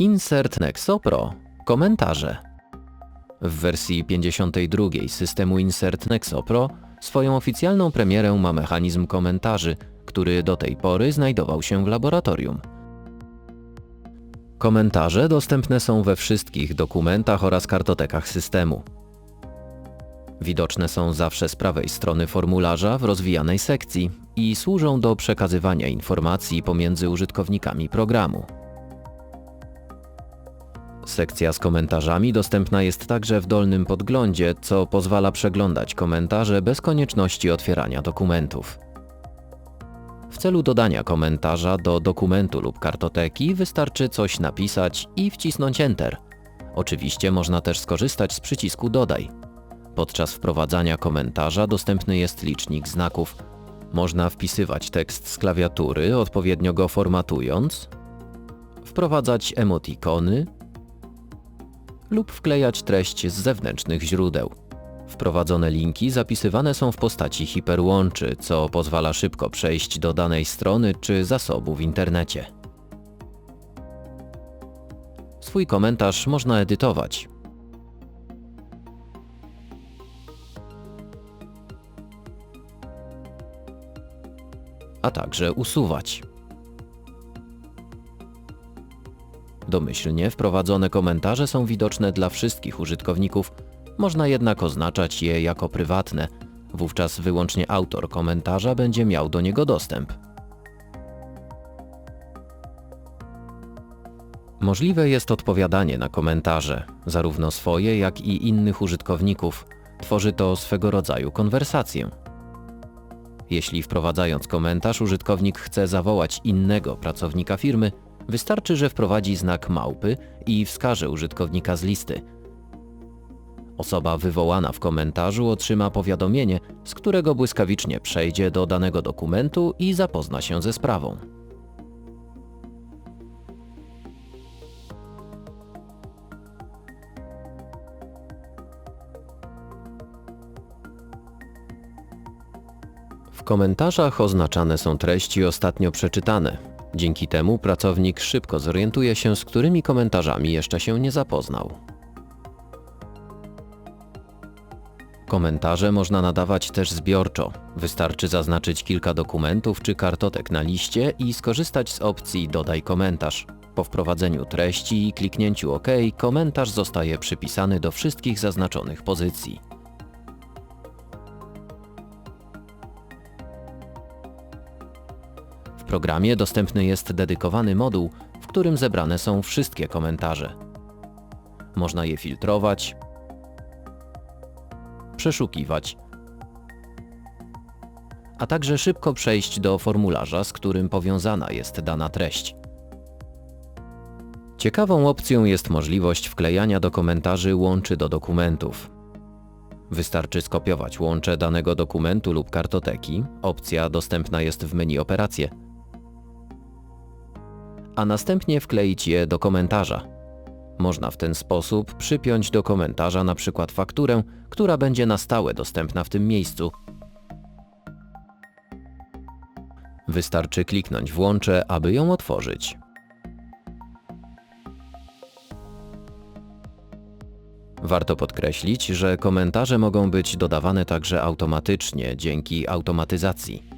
Insert Nexo Pro Komentarze W wersji 52 systemu Insert Nexo Pro swoją oficjalną premierę ma mechanizm komentarzy, który do tej pory znajdował się w laboratorium. Komentarze dostępne są we wszystkich dokumentach oraz kartotekach systemu. Widoczne są zawsze z prawej strony formularza w rozwijanej sekcji i służą do przekazywania informacji pomiędzy użytkownikami programu. Sekcja z komentarzami dostępna jest także w dolnym podglądzie, co pozwala przeglądać komentarze bez konieczności otwierania dokumentów. W celu dodania komentarza do dokumentu lub kartoteki wystarczy coś napisać i wcisnąć Enter. Oczywiście można też skorzystać z przycisku Dodaj. Podczas wprowadzania komentarza dostępny jest licznik znaków. Można wpisywać tekst z klawiatury, odpowiednio go formatując, wprowadzać emotikony lub wklejać treść z zewnętrznych źródeł. Wprowadzone linki zapisywane są w postaci hiperłączy, co pozwala szybko przejść do danej strony czy zasobu w internecie. Swój komentarz można edytować. A także usuwać. Domyślnie wprowadzone komentarze są widoczne dla wszystkich użytkowników, można jednak oznaczać je jako prywatne. Wówczas wyłącznie autor komentarza będzie miał do niego dostęp. Możliwe jest odpowiadanie na komentarze, zarówno swoje, jak i innych użytkowników. Tworzy to swego rodzaju konwersację. Jeśli wprowadzając komentarz użytkownik chce zawołać innego pracownika firmy, wystarczy, że wprowadzi znak małpy i wskaże użytkownika z listy. Osoba wywołana w komentarzu otrzyma powiadomienie, z którego błyskawicznie przejdzie do danego dokumentu i zapozna się ze sprawą. W komentarzach oznaczane są treści ostatnio przeczytane. Dzięki temu pracownik szybko zorientuje się, z którymi komentarzami jeszcze się nie zapoznał. Komentarze można nadawać też zbiorczo. Wystarczy zaznaczyć kilka dokumentów czy kartotek na liście i skorzystać z opcji Dodaj komentarz. Po wprowadzeniu treści i kliknięciu OK, komentarz zostaje przypisany do wszystkich zaznaczonych pozycji. Programie dostępny jest dedykowany moduł, w którym zebrane są wszystkie komentarze. Można je filtrować, przeszukiwać, a także szybko przejść do formularza, z którym powiązana jest dana treść. Ciekawą opcją jest możliwość wklejania do komentarzy łączy do dokumentów. Wystarczy skopiować łącze danego dokumentu lub kartoteki, opcja dostępna jest w menu operacje, a następnie wkleić je do komentarza. Można w ten sposób przypiąć do komentarza na przykład fakturę, która będzie na stałe dostępna w tym miejscu. Wystarczy kliknąć w łącze, aby ją otworzyć. Warto podkreślić, że komentarze mogą być dodawane także automatycznie dzięki automatyzacji.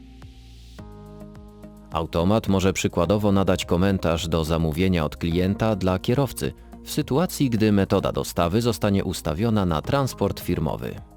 Automat może przykładowo nadać komentarz do zamówienia od klienta dla kierowcy, w sytuacji gdy metoda dostawy zostanie ustawiona na transport firmowy.